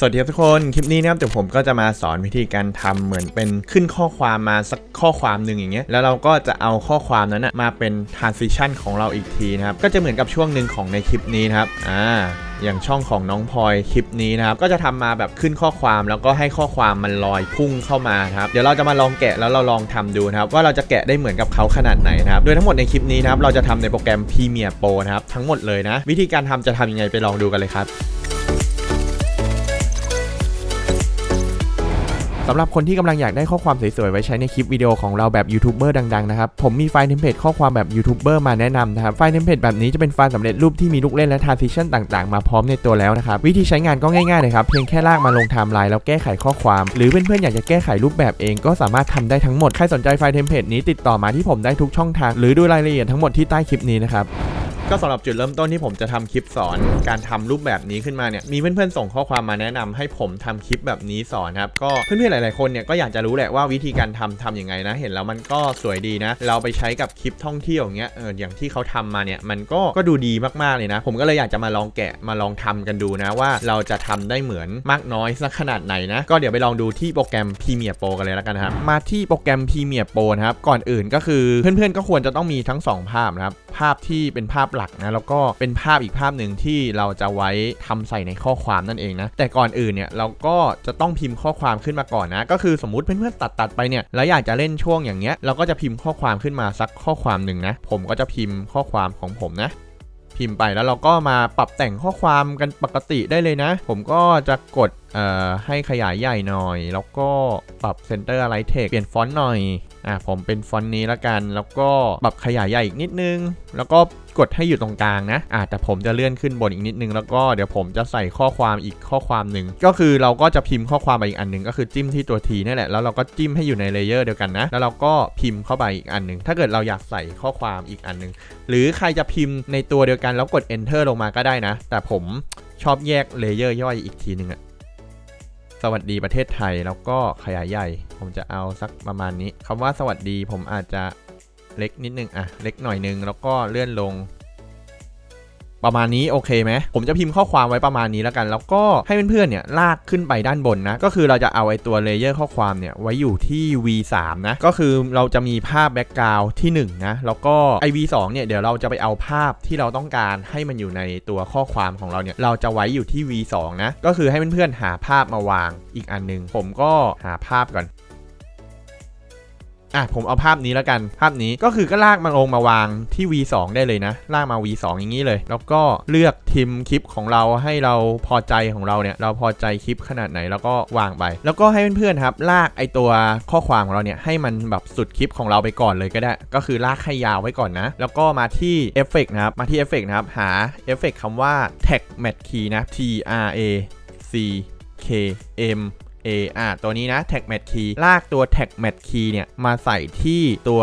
สวัสดีครับทุกคน คลิปนี้นะครับเดี๋ยวผมก็จะมาสอนวิธีการทำเหมือนเป็นขึ้นข้อความมาสักข้อความหนึ่งอย่างเงี้ย แล้วเราก็จะเอาข้อความนั้นนะมาเป็น transition ของเราอีกทีนะครับ ก็จะเหมือนกับช่วงหนึ่งของในคลิปนี้นะครับ อ่าอย่างช่องของน้องพลอยคลิปนี้นะครับ ก็จะทำมาแบบขึ้นข้อความแล้วก็ให้ข้อความมันลอยพุ่งเข้ามาครับ เดี๋ยวเราจะมาลองแกะแล้วเราลองทำดูนะครับ ว่าเราจะแกะได้เหมือนกับเขาขนาดไหนนะครับ โดยทั้งหมดในคลิปนี้นะครับ เราจะทำในโปรแกรม Premiere Pro นะครับทั้งหมดเลยนะ วิธีการทำจะทำยังไงไปลองดูกันเลยครับ สำหรับคนที่กำลังอยากได้ข้อความสวยๆ ไว้ใช้ในคลิปวิดีโอของเราแบบยูทูบเบอร์ดังๆ นะครับ ผมมีไฟล์เทมเพลตข้อความแบบยูทูบเบอร์มาแนะนำนะครับ ไฟล์เทมเพลตแบบนี้จะเป็นไฟล์สำเร็จรูปที่มีลูกเล่นและ transition ต่างๆ มาพร้อมในตัวแล้วนะครับ วิธีใช้งานก็ง่ายๆเลยครับ เพียงแค่ลากมาลงไทม์ไลน์แล้วแก้ไขข้อความ หรือเพื่อนๆ อยากจะแก้ไขรูปแบบเองก็สามารถทำได้ทั้งหมด ใครสนใจไฟล์เทมเพลตนี้ติดต่อมาที่ผมได้ทุกช่องทาง หรือดูรายละเอียดทั้งหมดที่ใต้คลิปนี้นะครับ ก็สำหรับจุดเริ่มต้นที่ผมจะทำคลิปสอน การทำรูปแบบนี้ขึ้นมาเนี่ยมีเพื่อนๆส่งข้อความมาแนะนำให้ผมทำคลิปแบบนี้สอนครับก็เพื่อนๆหลายๆคนเนี่ยก็อยากจะรู้แหละว่าวิธีการทำทำยังไงนะ เห็นแล้วมันก็สวยดีนะ เราไปใช้กับคลิปท่องเที่ยวอย่างเงี้ยเอออย่างที่เขาทำมาเนี่ยมันก็ก็ดูดีมากๆเลยนะ ผมก็เลยอยากจะมาลองแกะมาลองทำกันดูนะว่าเราจะทำได้เหมือนมากน้อยสักขนาดไหนนะก็เดี๋ยวไปลองดูที่โปรแกรม Premiere Pro กันเลยแล้วกันครับมาที่โปรแกรม Premiere Pro นะครับก่อนอื่นก็คือเพื่อนๆก็ควรจะต้องมีทั้งสองภาพนะครับภาพที่เป็นภาพหลักนะแล้วก็เป็นภาพอีกภาพหนึ่งที่เราจะไว้ทำใส่ในข้อความนั่นเองนะแต่ก่อนอื่นเนี่ยเราก็จะต้องพิมพ์ข้อความขึ้นมาก่อนนะก็คือสมมติเพื่อนๆตัดตัดไปเนี่ยแล้วอยากจะเล่นช่วงอย่างเงี้ยเราก็จะพิมพ์ข้อความขึ้นมาสักข้อความหนึ่งนะผมก็จะพิมพ์ข้อความของผมนะพิมพ์ไปแล้วเราก็มาปรับแต่งข้อความกันปกติได้เลยนะ ผมก็จะกดให้ขยายใหญ่หน่อย แล้วก็ปรับ Center Alignment Text เปลี่ยนฟอนต์หน่อยอะผมเป็นฟอนต์นี้ละกัน แล้วก็ปรับขยายใหญ่อีกนิดนึง แล้วก็ กดให้อยู่ตรงกลางนะอะแต่ผมจะเลื่อนขึ้นบนอีกนิดนึงแล้วก็เดี๋ยวผมจะใส่ข้อความอีกข้อความหนึ่งก็คือเราก็จะพิมพ์ข้อความไปอีกอันหนึ่งก็คือจิ้มที่ตัวทีนี่แหละแล้วเราก็จิ้มให้อยู่ในเลเยอร์เดียวกันนะ แล้วเราก็พิมพ์เข้าไปอีกอันหนึ่งถ้าเกิดเราอยากใส่ข้อความอีกอันหนึ่งหรือใครจะพิมพ์ในตัวเดียวกันแล้วกด enter ลงมาก็ได้นะ แต่ผมชอบแยกเลเยอร์ย่อยอีกทีหนึ่งอะสวัสดีประเทศไทยแล้วก็ขยายใหญ่ ผมจะเอาสักประมาณนี้คำว่าสวัสดีผมอาจจะ เล็กนิดนึงอะเล็กหน่อยนึงแล้วก็เลื่อนลง ประมาณนี้โอเคไหมผมจะพิมพ์ข้อความไว้ประมาณนี้แล้วกัน แล้วก็ให้เพื่อนๆเนี่ยลากขึ้นไปด้านบนนะ ก็คือเราจะเอาไอ้ตัวเลเยอร์ข้อความเนี่ยไว้อยู่ที่ V3 นะ ก็คือเราจะมีภาพแบ็กกราวด์ที่1นะแล้วก็ไอ V2 เนี่ยเดี๋ยวเราจะไปเอาภาพที่เราต้องการให้มันอยู่ในตัวข้อความของเราเนี่ยเราจะไว้อยู่ที่ V2 นะก็คือให้เพื่อนๆหาภาพมาวางอีกอันหนึง ผมก็หาภาพก่อน อะผมเอาภาพนี้แล้วกันภาพนี้ก็คือก็ลากมันลงมาวางที่ V2 ได้เลยนะ ลากมา V2 อย่างนี้เลย แล้วก็เลือกทิมคลิปของเราให้เราพอใจของเราเนี่ย เราพอใจคลิปขนาดไหนแล้วก็วางไป แล้วก็ให้เพื่อนๆครับ ลากไอตัวข้อความของเราเนี่ยให้มันแบบสุดคลิปของเราไปก่อนเลยก็ได้ ก็คือลากให้ยาวไว้ก่อนนะ แล้วก็มาที่เอฟเฟกนะครับมาที่เอฟเฟกนะครับหาเอฟเฟกคำว่า tag match key นะ T R A C K M A อะตัวนี้นะ tag match key ลากตัว tag match key เนี่ย มาใส่ที่ตัว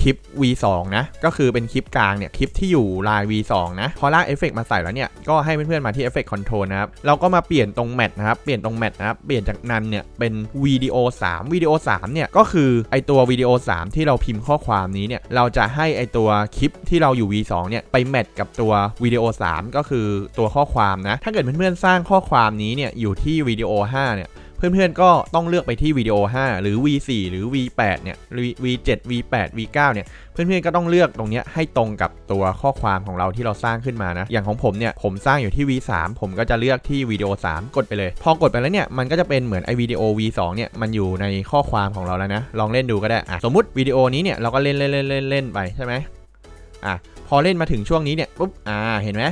คลิป V2 นะ ก็คือเป็นคลิปกลางเนี่ย คลิปที่อยู่ลาย V2 นะ พอลากเอฟเฟกมาใส่แล้วเนี่ย ก็ให้เพื่อนๆมาที่ Effect Control นะครับ เราก็มาเปลี่ยนตรง Match นะครับ เปลี่ยนตรง Match นะครับ เปลี่ยนจากนั้นเนี่ย เป็นวิดีโอ3วิดีโอ3เนี่ย ก็คือไอตัววิดีโอ3ที่เราพิมพ์ข้อความนี้เนี่ย เราจะให้ไอตัวคลิปที่เราอยู่ V2 เนี่ย ไปแมทกับตัววิดีโอ3ก็คือตัวข้อความนะ ถ้าเกิดเพื่อนๆสร้างข้อความนี้เนี่ยอยู่ที่วิดีโอ5เนี่ย เพื่อนๆก็ต้องเลือกไปที่วิดีโอ 5 หรือ V4 หรือ V8 เนี่ย V7 V8 V9 เนี่ยเพื่อนๆก็ต้องเลือกตรงนี้ให้ตรงกับตัวข้อความของเราที่เราสร้างขึ้นมานะ อย่างของผมเนี่ยผมสร้างอยู่ที่ V3 ผมก็จะเลือกที่วิดีโอ 3 กดไปเลย พอกดไปแล้วเนี่ยมันก็จะเป็นเหมือนไอวิดีโอ V2 เนี่ยมันอยู่ในข้อความของเราแล้วนะ ลองเล่นดูก็ได้อะสมมติวิดีโอนี้เนี่ยเราก็เล่นเล่นเล่นเล่นเล่นไปใช่ไหมอะพอเล่นมาถึงช่วงนี้เนี่ยปุ๊บอ่าเห็นไหม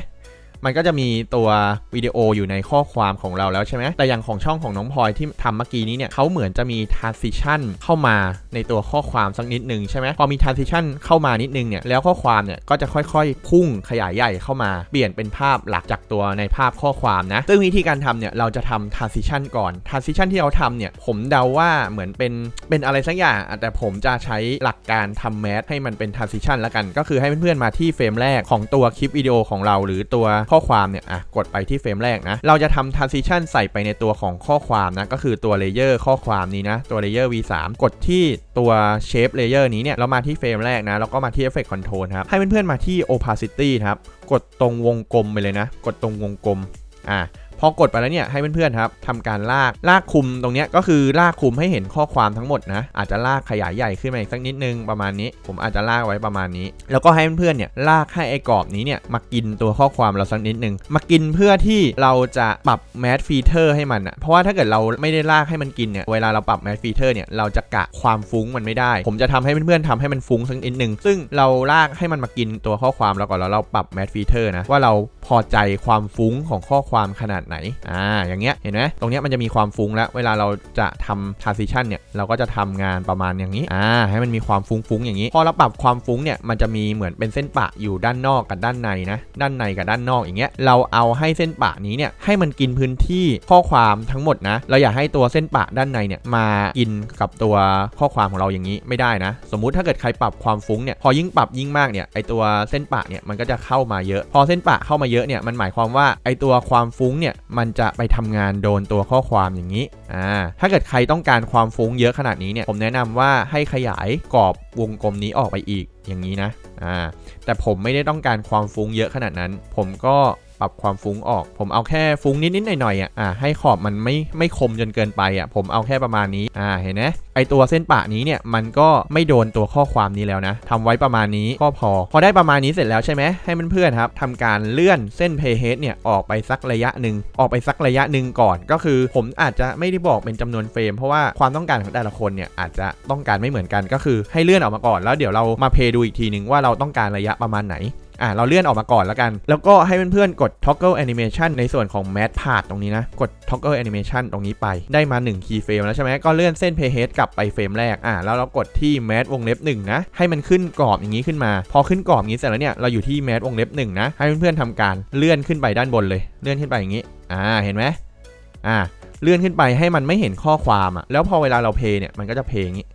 มันก็จะมีตัววิดีโออยู่ในข้อความของเราแล้วใช่ไหมแต่อย่างของช่องของน้องพลอยที่ทำเมื่อกี้นี้เนี่ยเขาเหมือนจะมี transition เข้ามาในตัวข้อความสักนิดนึงใช่ไหมพอมี transition เข้ามานิดนึงเนี่ยแล้วข้อความเนี่ยก็จะค่อยๆ พุ่งขยายใหญ่เข้ามาเปลี่ยนเป็นภาพหลักจากตัวในภาพข้อความนะซึ่งวิธีการทำเนี่ยเราจะทำ transition ก่อน transition ที่เราทำเนี่ยผมเดาว่าเหมือนเป็นเป็นอะไรสักอย่างแต่ผมจะใช้หลักการทำแมสให้มันเป็น transition แล้วกัน ก็คือให้เพื่อนๆมาที่เฟรมแรกของตัวคลิปวิดีโอของเรา หรือตัวข้อความเนี่ยอะกดไปที่เฟรมแรกนะ เราจะทำ transition ใส่ไปในตัวของข้อความนะ ก็คือตัวเลเยอร์ข้อความนี้นะ ตัวเลเยอร์ v3 กดที่ตัว shape layer นี้เนี่ยเรามาที่เฟรมแรกนะ แล้วก็มาที่ effect control ครับ ให้เพื่อนๆมาที่ opacity ครับ กดตรงวงกลมไปเลยนะ กดตรงวงกลม อะ พอกดไปแล้วเนี่ยให้เพื่อนๆครับทำการลากลากคุมตรงเนี้ยก็คือลากคุมให้เห็นข้อความทั้งหมดนะอาจจะลากขยายใหญ่ขึ้นมาอีกสักนิดนึงประมาณนี้ ผมอาจจะลากไว้ประมาณนี้ แล้วก็ให้เพื่อนๆเนี่ยลากให้ไอ้กรอบนี้เนี่ยมากินตัวข้อความเราสักนิดนึงมากินเพื่อที่เราจะปรับแมสฟีเตอร์ให้มันอะเพราะว่าถ้าเกิดเราไม่ได้ลากให้มันกินเนี่ยเวลาเราปรับแมสฟีเตอร์เนี่ยเราจะกะความฟุ้งมันไม่ได้ ผมจะทำให้เพื่อนๆทำให้มันฟุ้งสักนิดนึงซึ่งเราลากให้มันมากินตัวข้อความเราก่อนแล้วเราปรับแมสฟีเตอร์นะว่าเราพอใจความฟุ้งของข้อความขนาดไหน อ่า อย่างเงี้ย เห็นไหมตรงเนี้ยมันจะมีความฟุ้งแล้ว เวลาเราจะทำ transition เนี่ย เราก็จะทำงานประมาณอย่างนี้ อ่า ให้มันมีความฟุ้งๆอย่างนี้ พอเราปรับความฟุ้งเนี่ย มันจะมีเหมือนเป็นเส้นปะอยู่ด้านนอกกับด้านในนะ ด้านในกับด้านนอกอย่างเงี้ย เราเอาให้เส้นปะนี้เนี่ย ให้มันกินพื้นที่ข้อความทั้งหมดนะ เราอยากให้ตัวเส้นปะด้านในเนี่ยมากินกับตัวข้อความของเราอย่างนี้ไม่ได้นะ สมมุติถ้าเกิดใครปรับความฟุ้งเนี่ย พอยิ่งปรับยิ่งมากเนี่ย ไอตัวเส้นปะเนี่ย มันก็จะเข้ามาเยอะ พอเส้นปะเข้ามาเยอะเนี่ย มันหมายความว่าไอตัวความฟุ้งเนี่ยมันจะไปทำงานโดนตัวข้อความอย่างนี้อ่าถ้าเกิดใครต้องการความฟุ้งเยอะขนาดนี้เนี่ยผมแนะนำว่าให้ขยายกรอบวงกลมนี้ออกไปอีกอย่างนี้นะอ่าแต่ผมไม่ได้ต้องการความฟุ้งเยอะขนาดนั้น ผมก็ ปรับความฟุ้งออก ผมเอาแค่ฟุ้งนิดๆหน่อยๆอะอ่าให้ขอบมันไม่ไม่คมจนเกินไปอะผมเอาแค่ประมาณนี้อ่าเห็นไหมไอตัวเส้นปะนี้เนี่ยมันก็ไม่โดนตัวข้อความนี้แล้วนะทำไว้ประมาณนี้ก็พอ พอได้ประมาณนี้เสร็จแล้วใช่ไหมให้เพื่อนๆครับทำการเลื่อนเส้น playhead เนี่ยออกไปสักระยะหนึ่งออกไปสักระยะหนึ่งก่อน ก็คือผมอาจจะไม่ได้บอกเป็นจำนวนเฟรมเพราะว่าความต้องการของแต่ละคนเนี่ยอาจจะต้องการไม่เหมือนกันก็คือให้เลื่อนออกมาก่อนแล้วเดี๋ยวเรามาเพย์ดูอีกทีหนึ่งว่าเราต้องการระยะประมาณไหน อะเราเลื่อนออกมาก่อนแล้วกัน แล้วก็ให้เพื่อนๆกด toggle animation ในส่วนของ mat part ตรงนี้นะ กด toggle animation ตรงนี้ไปได้มา 1 key frame แล้วใช่ไหมก็เลื่อนเส้น playhead กลับไปเฟรมแรกอะแล้วเรากดที่ mat วงเล็บ1นะให้มันขึ้นกรอบอย่างนี้ขึ้นมา พอขึ้นกรอบอย่างนี้เสร็จแล้วเนี่ยเราอยู่ที่ mat วงเล็บ1นะให้เพื่อนๆทำการเลื่อนขึ้นไปด้านบนเลย เลื่อนขึ้นไปอย่างนี้อ่าเห็นไหมอ่าเลื่อนขึ้นไปให้มันไม่เห็นข้อความอะแล้วพอเวลาเราเพย์เนี่ยมันก็จะเพย์อย่างนี้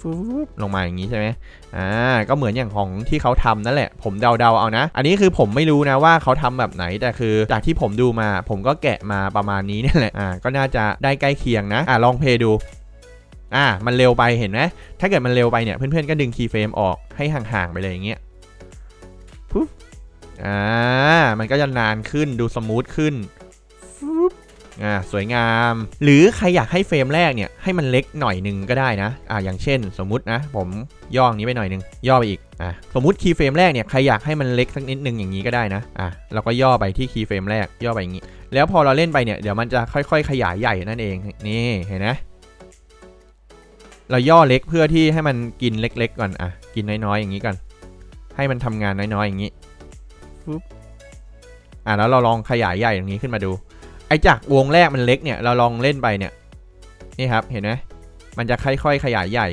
ฟูบลงมาอย่างนี้ใช่ไหมอ่าก็เหมือนอย่างของที่เขาทำนั่นแหละ ผมเดาๆเอานะ อันนี้คือผมไม่รู้นะว่าเขาทำแบบไหนแต่คือจากที่ผมดูมา ผมก็แกะมาประมาณนี้นี่แหละอ่าก็น่าจะได้ใกล้เคียงนะอ่าลองเพย์ดูอ่ามันเร็วไปเห็นไหมถ้าเกิดมันเร็วไปเนี่ยเพื่อนๆก็ดึงคีย์เฟรมออกให้ห่างๆไปเลยอย่างเงี้ยปุ๊บอ่ามันก็จะนานขึ้นดูสมูทขึ้นฟุบ อ่าสวยงาม หรือใครอยากให้เฟรมแรกเนี่ยให้มันเล็กหน่อยหนึงก็ได้นะอ่าอย่างเช่น สมมุตินะผมย่องนี้ไปหน่อยหนึงย่อไปอีกอะสมมุติคีย์เฟรมแรกเนี่ยใครอยากให้มันเล็กสักนิดนึงอย่างนี้ก็ได้นะอะเราก็ย่อไปที่คีย์เฟรมแรกย่อไปอย่างนี้ แล้วพอเราเล่นไปเนี่ยเดี๋ยวมันจะค่อย ๆ ขยายใหญ่นั่นเองนี่เห็นไหมเราย่อเล็กเพื่อที่ให้มันกินเล็ก ๆ ก่อนอะกินน้อยๆอย่างนี้ก่อนให้มันทำงานน้อยๆอย่างนี้ปุ๊บอะแล้วเราลองขยายใหญ่อย่างนี้ขึ้นมาดู ไอจากวงแรกมันเล็กเนี่ยเราลองเล่นไปเนี่ยนี่ครับเห็นไหมมันจะค่อยๆขยายใหญ่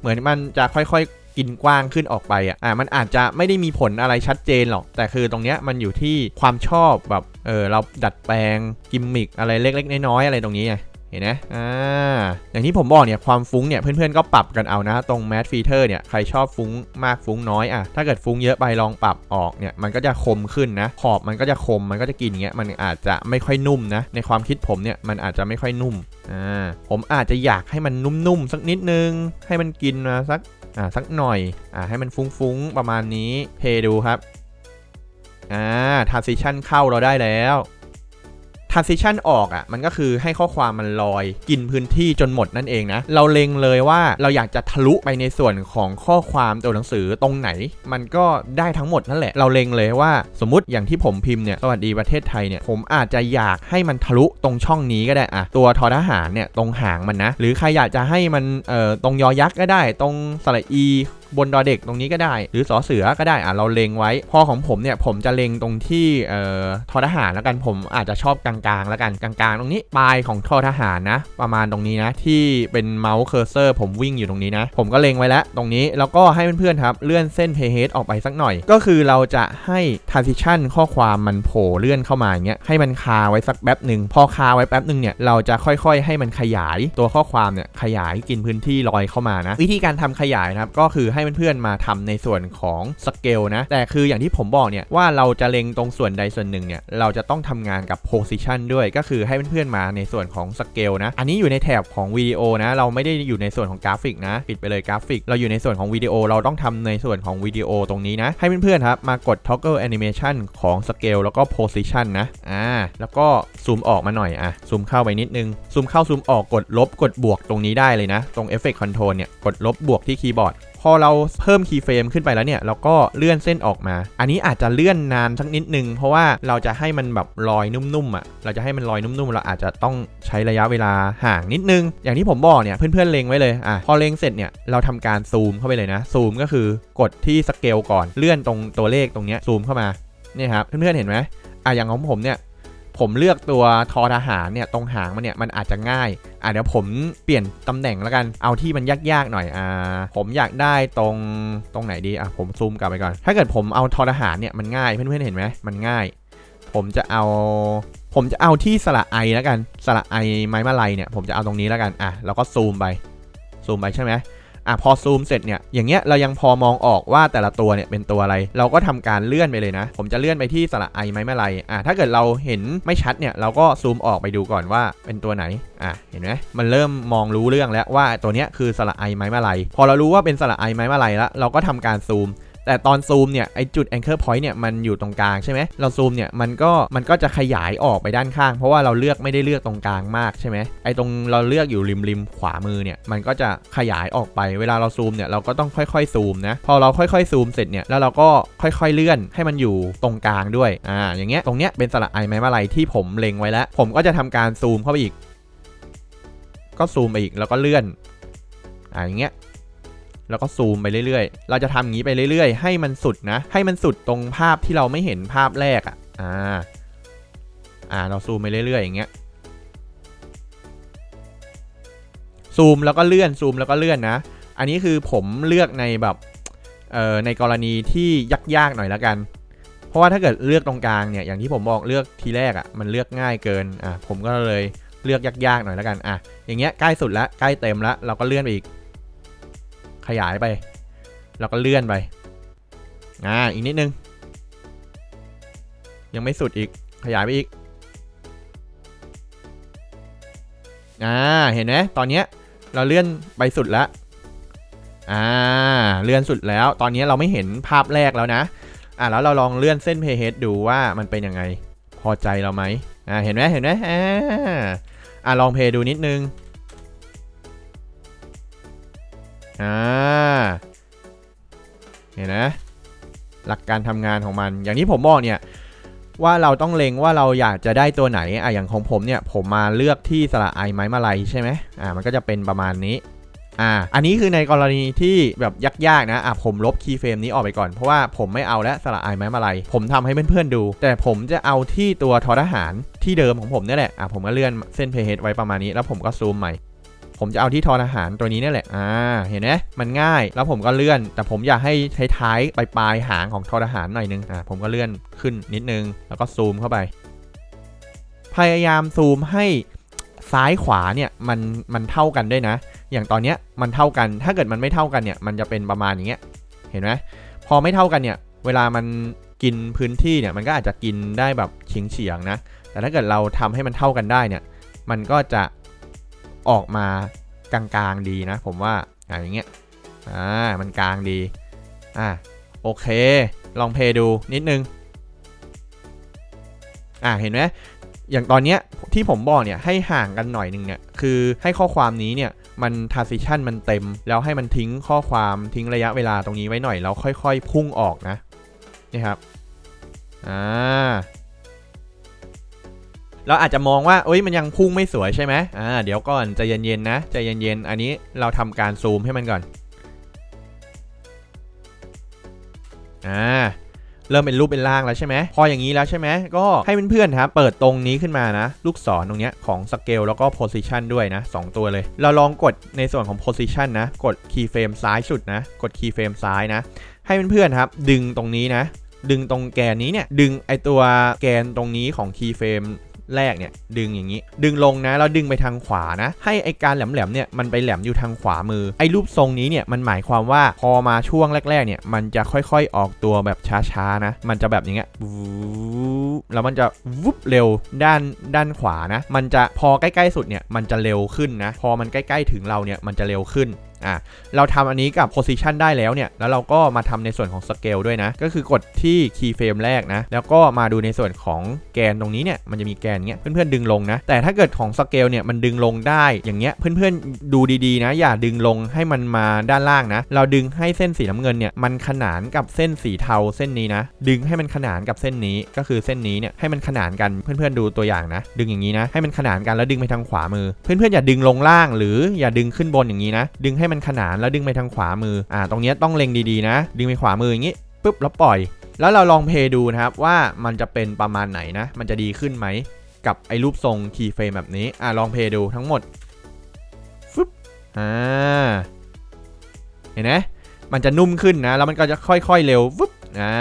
เหมือนมันจะค่อยๆกินกว้างขึ้นออกไปอะอะมันอาจจะไม่ได้มีผลอะไรชัดเจนหรอก แต่คือตรงเนี้ยมันอยู่ที่ความชอบแบบเออเราดัดแปลงกิมมิกอะไรเล็ก ๆ น้อยๆอะไรตรงนี้ไง เห็นไหมอ่า อย่างที่ผมบอกเนี่ยความฟุ้งเนี่ยเพื่อนๆก็ปรับกันเอานะ ตรง Math Filter เนี่ยใครชอบฟุ้งมากฟุ้งน้อยอะถ้าเกิดฟุ้งเยอะไปลองปรับออกเนี่ยมันก็จะคมขึ้นนะ ขอบมันก็จะคมมันก็จะกินอย่างเงี้ยมันอาจจะไม่ค่อยนุ่มนะ ในความคิดผมเนี่ยมันอาจจะไม่ค่อยนุ่มอ่าผมอาจจะอยากให้มันนุ่มๆสักนิดนึง ให้มันกินมาสักอ่าสักหน่อยอ่าให้มันฟุ้งๆประมาณนี้เพดูครับอ่า transition เข้าเราได้แล้ว transition ออกอะ่ะมันก็คือให้ข้อความมันลอย กินพื้นที่จนหมดนั่นเองนะ เราเล็งเลยว่าเราอยากจะทะลุไปในส่วนของข้อความตัวหนังสือตรงไหน มันก็ได้ทั้งหมดนั่นแหละ เราเล็งเลยว่าสมมติอย่างที่ผมพิมพ์เนี่ยสวัสดีประเทศไทยเนี่ยผมอาจจะอยากให้มันทะลุตรงช่องนี้ก็ได้อะตัวทอทหารเนี่ยตรงหางมันนะ หรือใครอยากจะให้มันเอ่อตรงยอยักษ์ก็ได้ ตรงสระอี บนดอเด็กตรงนี้ก็ได้ หรือสอเสือก็ได้อะเราเล็งไว้ พอของผมเนี่ยผมจะเล็งตรงที่เอ่อทอทหารแล้วกันผมอาจจะชอบกลางๆ แล้วกันกลางๆ ตรงนี้ปลายของทอทหารนะ ประมาณตรงนี้นะ ที่เป็นเมาส์เคอร์เซอร์ผมวิ่งอยู่ตรงนี้นะ ผมก็เล็งไว้แล้วตรงนี้แล้วก็ให้เพื่อนๆครับเลื่อนเส้นเพย์เฮดออกไปสักหน่อย ก็คือเราจะให้ transition ข้อความมันโผล่เลื่อนเข้ามาอย่างเงี้ยให้มันคาไว้สักแป๊บหนึ่งพอคาไว้แป๊บหนึ่งเนี่ยเราจะค่อยๆ ให้มันขยายตัวข้อความเนี่ยขยายกินพื้นที่ลอยเข้ามานะ วิธีการทำขยายนะครับก็คือให้ให้เพื่อนๆมาทำในส่วนของสเกลนะ แต่คืออย่างที่ผมบอกเนี่ยว่าเราจะเล็งตรงส่วนใดส่วนหนึ่งเนี่ยเราจะต้องทำงานกับ position ด้วยก็คือให้เพื่อนๆมาในส่วนของสเกลนะ อันนี้อยู่ในแถบของวิดีโอนะ เราไม่ได้อยู่ในส่วนของกราฟิกนะ ปิดไปเลยกราฟิก เราอยู่ในส่วนของวิดีโอ เราต้องทำในส่วนของวิดีโอตรงนี้นะ ให้เพื่อนๆครับมากด toggle animation ของสเกลแล้วก็ position นะ อ่า แล้วก็ซูมออกมาหน่อยอะ ซูมเข้าไปนิดนึง ซูมเข้าซูมออกกดลบกดบวกตรงนี้ได้เลยนะ ตรง effect control เนี่ย กดลบบวกที่คีย์บอร์ด พอเราเพิ่มคีย์เฟรมขึ้นไปแล้วเนี่ยเราก็เลื่อนเส้นออกมา อันนี้อาจจะเลื่อนนานสักนิดนึง เพราะว่าเราจะให้มันแบบลอยนุ่มๆอะเราจะให้มันลอยนุ่มๆ เราอาจจะต้องใช้ระยะเวลาห่างนิดนึง อย่างที่ผมบอกเนี่ยเพื่อนๆเล็งไว้เลยอะพอเล็งเสร็จเนี่ยเราทำการซูมเข้าไปเลยนะซูมก็คือกดที่สเกลก่อนเลื่อนตรงตัวเลขตรงเนี้ยซูมเข้ามาเนี่ยครับเพื่อนๆเห็นไหมอะอย่างของผมเนี่ย ผมเลือกตัวทอทหารเนี่ยตรงหางมันเนี่ยมันอาจจะง่ายอะเดี๋ยวผมเปลี่ยนตำแหน่งแล้วกันเอาที่มันยากๆหน่อยอ่าผมอยากได้ตรงตรงไหนดีอะผมซูมกลับไปก่อน ถ้าเกิดผมเอาทอทหารเนี่ยมันง่ายเพื่อนๆเห็นไหมมันง่าย ผมจะเอาผมจะเอาที่สระไอแล้วกันสระไอไม้มาลัยเนี่ยผมจะเอาตรงนี้แล้วกันอะแล้วก็ซูมไปซูมไปใช่ไหม อะพอซูมเสร็จเนี่ยอย่างเงี้ยเรายังพอมองออกว่าแต่ละตัวเนี่ยเป็นตัวอะไร เราก็ทำการเลื่อนไปเลยนะ ผมจะเลื่อนไปที่สระไอไม้มาลัยอะถ้าเกิดเราเห็นไม่ชัดเนี่ยเราก็ซูมออกไปดูก่อนว่าเป็นตัวไหนอะเห็นไหมมันเริ่มมองรู้เรื่องแล้วว่าตัวเนี้ยคือสระไอไม้มาลัยพอเรารู้ว่าเป็นสระไอไม้มาลัยแล้วเราก็ทำการซูม แต่ตอนซูมเนี่ยไอจุด anchor point เนี่ยมันอยู่ตรงกลางใช่ไหมเราซูมเนี่ยมันก็มันก็จะขยายออกไปด้านข้าง เพราะว่าเราเลือกไม่ได้เลือกตรงกลางมากใช่ไหมไอตรงเราเลือกอยู่ริมริมขวามือเนี่ยมันก็จะขยายออกไปเวลาเราซูมเนี่ยเราก็ต้องค่อยๆซูมนะพอเราค่อยๆซูมเสร็จเนี่ยแล้วเราก็ค่อยๆเลื่อนให้มันอยู่ตรงกลางด้วยอ่าอย่างเงี้ยตรงเนี้ยเป็นสระไอไม้มาลัยที่ผมเล็งไว้แล้ว ผมก็จะทำการซูมเข้าไปอีก ก็ซูมไปอีกแล้วก็เลื่อนอ่าอย่างเงี้ย แล้วก็ซูมไปเรื่อยๆ เราจะทำอย่างนี้ไปเรื่อยๆ ให้มันสุดนะ ให้มันสุดตรงภาพที่เราไม่เห็นภาพแรกอะ อ่า อ่า เราซูมไปเรื่อยๆ อย่างเงี้ย ซูมแล้วก็เลื่อน ซูมแล้วก็เลื่อนนะ อันนี้คือผมเลือกในแบบ เอ่อ ในกรณีที่ยากๆ หน่อยละกัน เพราะว่าถ้าเกิดเลือกตรงกลางเนี่ย อย่างที่ผมบอกเลือกทีแรกอะ มันเลือกง่ายเกิน อะ ผมก็เลยเลือกยากๆ หน่อยละกัน อะ อย่างเงี้ยใกล้สุดล้วใกล้เต็มล้วเราก็เลื่อนไปอีก ขยายไป แล้วก็เลื่อนไป อ่า อีกนิดนึง ยังไม่สุดอีก ขยายไปอีก อ่า เห็นไหมตอนเนี้ยเราเลื่อนไปสุดแล้ว อ่า เลื่อนสุดแล้ว ตอนนี้เราไม่เห็นภาพแรกแล้วนะ อ่าแล้วเราลองเลื่อนเส้นเพย์เฮดดูว่ามันเป็นยังไง พอใจเราไหมอ่า เห็นไหมเห็นไหมอ่า อ่าลองเพย์ดูนิดนึง อ่าเห็นนะ หลักการทำงานของมัน อย่างที่ผมบอกเนี่ยว่าเราต้องเล็งว่าเราอยากจะได้ตัวไหนอะอย่างของผมเนี่ยผมมาเลือกที่สระไอไม้มาลัยใช่ไหมอ่ามันก็จะเป็นประมาณนี้อ่าอันนี้คือในกรณีที่แบบยากๆนะอะผมลบคีย์เฟรมนี้ออกไปก่อนเพราะว่าผมไม่เอาแล้วสระไอไม้มาลัยผมทำให้เพื่อนๆดู แต่ผมจะเอาที่ตัวทอทหารที่เดิมของผมนี่แหละอะผมก็เลื่อนเส้นเพย์เฮดไว้ประมาณนี้แล้วผมก็ซูมใหม่ ผมจะเอาที่ทอทหารตัวนี้นี่แหละ อ่า เห็นไหมมันง่าย แล้วผมก็เลื่อน แต่ผมอยากให้ท้ายๆปลายๆหางของทอทหารหน่อยนึง อ่า ผมก็เลื่อนขึ้นนิดนึง แล้วก็ซูมเข้าไป พยายามซูมให้ซ้ายขวาเนี่ยมันมันเท่ากันด้วยนะ อย่างตอนเนี้ยมันเท่ากัน ถ้าเกิดมันไม่เท่ากันเนี่ย มันจะเป็นประมาณอย่างเงี้ย เห็นไหมพอไม่เท่ากันเนี่ย เวลามันกินพื้นที่เนี่ยมันก็อาจจะกินได้แบบเฉียงเฉียงๆนะ แต่ถ้าเกิดเราทำให้มันเท่ากันได้เนี่ย มันก็จะ ออกมากลางๆดีนะ ผมว่าอย่างเงี้ยอ่ามันกลางดีอ่าโอเค ลองเพย์ดูนิดนึงอ่าเห็นไหมอย่างตอนเนี้ยที่ผมบอกเนี่ยให้ห่างกันหน่อยนึงเนี่ยคือให้ข้อความนี้เนี่ยมัน transition มันเต็ม แล้วให้มันทิ้งข้อความทิ้งระยะเวลาตรงนี้ไว้หน่อย แล้วค่อยๆ พุ่งออกนะนี่ครับอ่า เราอาจจะมองว่าเอ้ยมันยังพุ่งไม่สวยใช่ไหมอ่าเดี๋ยวก่อนใจเย็นๆนะใจเย็นๆอันนี้เราทำการซูมให้มันก่อนอ่าเริ่มเป็นรูปเป็นร่างแล้วใช่ไหมพออย่างนี้แล้วใช่ไหมก็ให้เพื่อนๆครับเปิดตรงนี้ขึ้นมานะ ลูกศรตรงเนี้ยของสเกลแล้วก็ position ด้วยนะสองตัวเลย เราลองกดในส่วนของ position นะ กด key frame ซ้ายสุดนะ กด key frame ซ้ายนะ ให้เพื่อนๆครับ ดึงตรงนี้นะ ดึงตรงแกนนี้เนี่ย ดึงไอตัวแกนตรงนี้ของ key frame แรกเนี่ยดึงอย่างนี้ ดึงลงนะแล้วดึงไปทางขวานะ ให้ไอการแหลมๆเนี่ยมันไปแหลมอยู่ทางขวามือไอรูปทรงนี้เนี่ยมันหมายความว่าพอมาช่วงแรกๆเนี่ยมันจะค่อยๆออกตัวแบบช้าๆนะ มันจะแบบอย่างเงี้ยแล้วมันจะวุบเร็วด้านด้านขวานะ มันจะพอใกล้ๆสุดเนี่ยมันจะเร็วขึ้นนะ พอมันใกล้ๆถึงเราเนี่ยมันจะเร็วขึ้น อะเราทำอันนี้กับ position ได้แล้วเนี่ย แล้วเราก็มาทำในส่วนของ scale ด้วยนะ ก็คือกดที่ keyframe แรกนะ แล้วก็มาดูในส่วนของแกนตรงนี้เนี่ย มันจะมีแกนเงี้ย เพื่อนๆดึงลงนะ แต่ถ้าเกิดของ scale เนี่ย มันดึงลงได้ อย่างเงี้ย เพื่อนๆดูดีๆนะ อย่าดึงลงให้มันมาด้านล่างนะ เราดึงให้เส้นสีน้ำเงินเนี่ย มันขนานกับเส้นสีเทาเส้นนี้นะ ดึงให้มันขนานกับเส้นนี้ ก็คือเส้นนี้เนี่ย ให้มันขนานกัน เพื่อนๆดูตัวอย่างนะ ดึงอย่างนี้นะ ให้มันขนานกันแล้วดึงไปทางขวามือ เพื่อนๆอย่าดึงลงล่างหรืออย่าดึงขึ้นบนอย่างนี้นะ ดึงให้มันขนานแล้วดึงไปทางขวามืออ่าตรงนี้ต้องเล็งดีๆนะ ดึงไปขวามืออย่างนี้ปุ๊บแล้วปล่อย แล้วเราลองเพย์ดูนะครับว่ามันจะเป็นประมาณไหนนะ มันจะดีขึ้นไหมกับไอ้รูปทรงคีย์เฟรมแบบนี้อ่าลองเพย์ดูทั้งหมดฟึบอ่าเห็นไหมมันจะนุ่มขึ้นนะ แล้วมันก็จะค่อยๆเร็วฟึบอ่า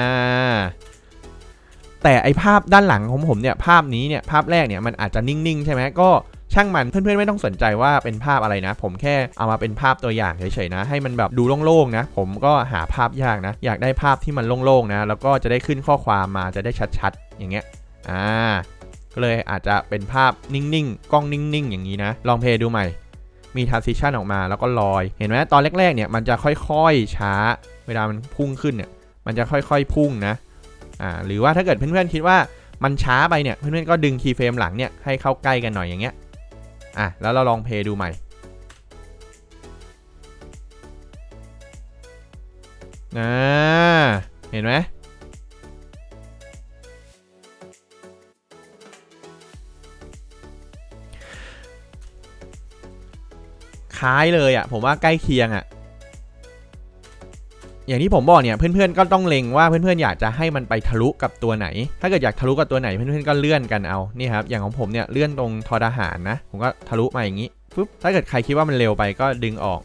แต่ไอภาพด้านหลังของผมเนี่ยภาพนี้เนี่ยภาพแรกเนี่ยมันอาจจะนิ่งๆ ใช่ไหมก็ ช่างมันเพื่อนๆไม่ต้องสนใจว่าเป็นภาพอะไรนะ ผมแค่เอามาเป็นภาพตัวอย่างเฉยๆนะ ให้มันแบบดูโล่งๆนะ ผมก็หาภาพยากนะ อยากได้ภาพที่มันโล่งๆนะ แล้วก็จะได้ขึ้นข้อความมาจะได้ชัดๆ อย่างเงี้ยอ่าก็เลยอาจจะเป็นภาพนิ่งๆ กล้องนิ่งๆ อย่างนี้นะ ลองเพลย์ดูใหม่ มี transition ออกมาแล้วก็ลอย เห็นไหมตอนแรกๆ เนี่ยมันจะค่อยๆ ช้า เวลามันพุ่งขึ้นเนี่ย มันจะค่อยๆ พุ่งนะ อ่า หรือว่าถ้าเกิดเพื่อนๆ คิดว่ามันช้าไปเนี่ย เพื่อนๆ ก็ดึงคีย์เฟรมหลังเนี่ยให้เข้าใกล้กันหน่อยอย่างเงี้ย อะแล้วเราลองเพย์ดูใหม่นะเห็นไหมคล้ายเลยอะ ผมว่าใกล้เคียงอะ อย่างที่ผมบอกเนี่ยเพื่อนๆก็ต้องเล็งว่าเพื่อนๆอยากจะให้มันไปทะลุกับตัวไหน ถ้าเกิดอยากทะลุกับตัวไหนเพื่อนๆก็เลื่อนกันเอานี่ครับอย่างของผมเนี่ยเลื่อนตรงทอทหารนะ ผมก็ทะลุมาอย่างนี้ปุ๊บถ้าเกิดใครคิดว่ามันเร็วไปก็ดึงออก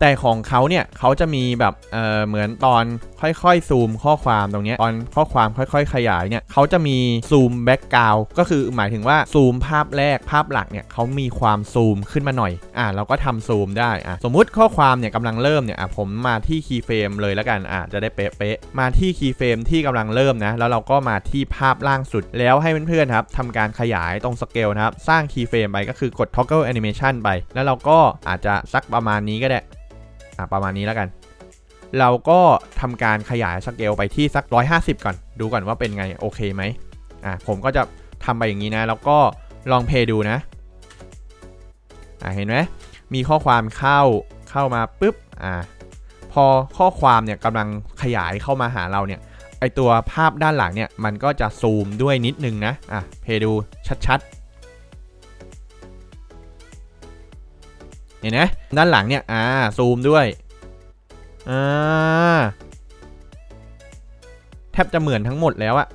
แต่ของเขาเนี่ยเขาจะมีแบบเออเหมือนตอนค่อยๆซูมข้อความตรงนี้ตอนข้อความค่อย ๆ ขยายเนี่ยเขาจะมีซูมแบ็กกราวก็คือหมายถึงว่าซูมภาพแรกภาพหลักเนี่ยเขามีความซูมขึ้นมาหน่อยอะเราก็ทำซูมได้อะสมมุติข้อความเนี่ยกำลังเริ่มเนี่ยอะผมมาที่คีย์เฟรมเลยแล้วกันอะจะได้เป๊ะๆมาที่คีย์เฟรมที่กำลังเริ่มนะแล้วเราก็มาที่ภาพล่างสุดแล้วให้เพื่อนๆครับทำการขยายตรงสเกลนะครับสร้างคีย์เฟรมไปก็คือกด toggle animation ไป แล้วเราก็อาจจะสักประมาณนี้ก็ได้ อะประมาณนี้แล้วกัน เราก็ทำการขยายสเกลไปที่สัก 150 ก่อน ดูก่อนว่าเป็นไงโอเคไหมอะผมก็จะทำไปอย่างนี้นะ แล้วก็ลองเพย์ดูนะอะเห็นไหมมีข้อความเข้าเข้ามาปุ๊บอะพอข้อความเนี่ยกำลังขยายเข้ามาหาเราเนี่ยไอตัวภาพด้านหลังเนี่ยมันก็จะซูมด้วยนิดนึงนะอะเพย์ดูชัดๆ เห็นไหมด้านหลังเนี่ยอ่าซูมด้วยอ่าแทบจะเหมือนทั้งหมดแล้วอะ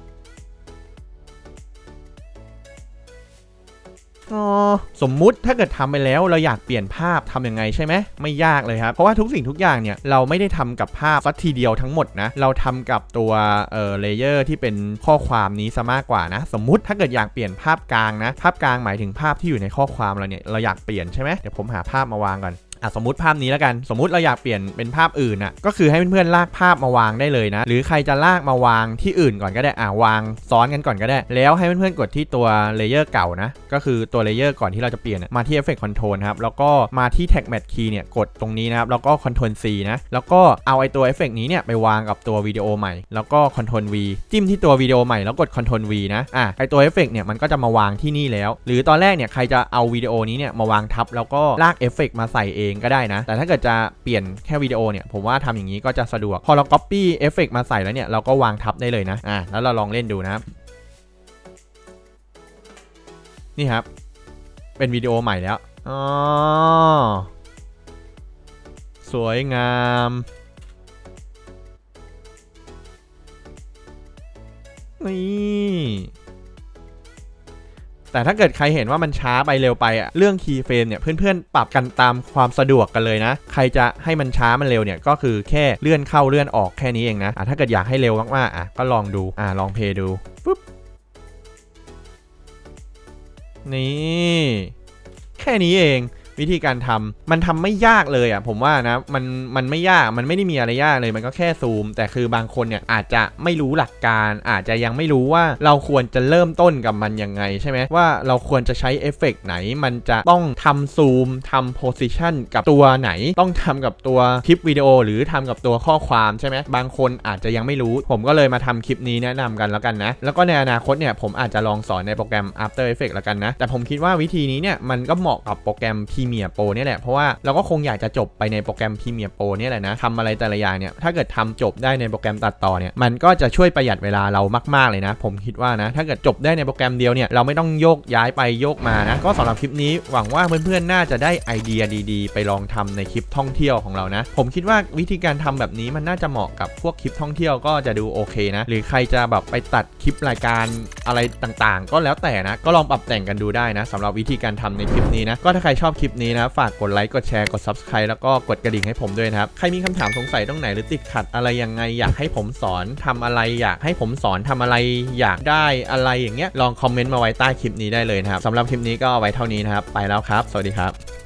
สมมุติถ้าเกิดทำไปแล้วเราอยากเปลี่ยนภาพทำยังไงใช่ไหมไม่ยากเลยครับ เพราะว่าทุกสิ่งทุกอย่างเนี่ยเราไม่ได้ทำกับภาพสักทีเดียวทั้งหมดนะ เราทำกับตัวเอ่อเลเยอร์ที่เป็นข้อความนี้ซะมากกว่านะ สมมุติถ้าเกิดอยากเปลี่ยนภาพกลางนะ ภาพกลางหมายถึงภาพที่อยู่ในข้อความเราเนี่ยเราอยากเปลี่ยนใช่ไหมเดี๋ยวผมหาภาพมาวางก่อน อะสมมติภาพนี้แล้วกัน สมมุติเราอยากเปลี่ยนเป็นภาพอื่นอะก็คือให้เพื่อนๆลากภาพมาวางได้เลยนะ หรือใครจะลากมาวางที่อื่นก่อนก็ได้อะวางซ้อนกันก่อนก็ได้ แล้วให้เพื่อนๆกดที่ตัวเลเยอร์เก่านะก็คือตัวเลเยอร์ก่อนที่เราจะเปลี่ยนมาที่ Effect Control ครับแล้วก็มาที่ Tag Match Key เนี่ยกดตรงนี้นะครับแล้วก็ Ctrl C นะแล้วก็เอาไอตัวเอฟเฟกนี้เนี่ยไปวางกับตัววิดีโอใหม่ แล้วก็ Ctrl V จิ้มที่ตัววิดีโอใหม่แล้วกด Ctrl V นะอะไอตัวเอฟเฟกเนี่ยมันก็จะมาวางที่นี่แล้ว หรือตอนแรกเนี่ยใครจะเอาวิดีโอนี้เนี่ยมาวางทับแล้วก็ลากเอฟเฟกมาใส่เองก็ได้นะ แต่ถ้าเกิดจะเปลี่ยนแค่วิดีโอเนี่ย ผมว่าทำอย่างนี้ก็จะสะดวก พอเรา Copy เอฟเฟกมาใส่แล้วเนี่ย เราก็วางทับได้เลยนะ อะแล้วเราลองเล่นดูนะครับ นี่ครับ เป็นวิดีโอใหม่แล้ว อ๋อ สวยงามนี่ แต่ถ้าเกิดใครเห็นว่ามันช้าไปเร็วไปอะเรื่องคีย์เฟรมเนี่ยเพื่อนๆ ปรับกันตามความสะดวกกันเลยนะ ใครจะให้มันช้ามันเร็วเนี่ยก็คือแค่เลื่อนเข้าเลื่อนออกแค่นี้เองนะอะถ้าเกิดอยากให้เร็วมากๆอะก็ลองดูอะลองเพย์ดูปุ๊บนี่ แค่นี้เอง วิธีการทำมันทำไม่ยากเลยอะผมว่านะมันมันไม่ยากมันไม่ได้มีอะไรยากเลยมันก็แค่ซูม แต่คือบางคนเนี่ยอาจจะไม่รู้หลักการ อาจจะยังไม่รู้ว่าเราควรจะเริ่มต้นกับมันยังไงใช่ไหมว่าเราควรจะใช้เอฟเฟกต์ไหน มันจะต้องทำซูมทำโพสิชันกับตัวไหน ต้องทำกับตัวคลิปวิดีโอ หรือทำกับตัวข้อความใช่ไหมบางคนอาจจะยังไม่รู้ ผมก็เลยมาทำคลิปนี้แนะนำกันแล้วกันนะ แล้วก็ในอนาคตเนี่ยผมอาจจะลองสอนในโปรแกรม After Effects แล้วกันนะ แต่ผมคิดว่าวิธีนี้เนี่ยมันก็เหมาะกับโปรแกรม Premiere Pro เนี่ยแหละ เพราะว่าเราก็คงอยากจะจบไปในโปรแกรม Premiere Pro เนี่ยแหละนะทำอะไรแต่ละอย่างเนี่ยถ้าเกิดทำจบได้ในโปรแกรมตัดต่อเนี่ยมันก็จะช่วยประหยัดเวลาเรามากๆเลยนะ ผมคิดว่านะถ้าเกิดจบได้ในโปรแกรมเดียวเนี่ยเราไม่ต้องโยกย้ายไปโยกมานะก็สำหรับคลิปนี้หวังว่าเพื่อนๆน่าจะได้ไอเดียดีๆ ไปลองทำในคลิปท่องเที่ยวของเรานะ ผมคิดว่าวิธีการทำแบบนี้มันน่าจะเหมาะกับพวกคลิปท่องเที่ยวก็จะดูโอเคนะ หรือใครจะแบบไปตัดคลิปรายการอะไรต่างๆ ก็แล้วแต่นะ ก็ลองปรับแต่งกันดูได้นะสำหรับวิธีการทำในคลิปนี้นะ ก็ถ้าใครชอบคลิปนี้นะฝากกดไลค์กดแชร์กด subscribe แล้วก็กดกระดิ่งให้ผมด้วยนะครับ ใครมีคำถามสงสัยตรงไหนหรือติดขัดอะไรยังไงอยากให้ผมสอนทำอะไรอยากให้ผมสอนทำอะไรอยากได้อะไรอย่างเงี้ยลองคอมเมนต์มาไว้ใต้คลิปนี้ได้เลยนะครับสำหรับคลิปนี้ก็เอาไว้เท่านี้นะครับ ไปแล้วครับ สวัสดีครับ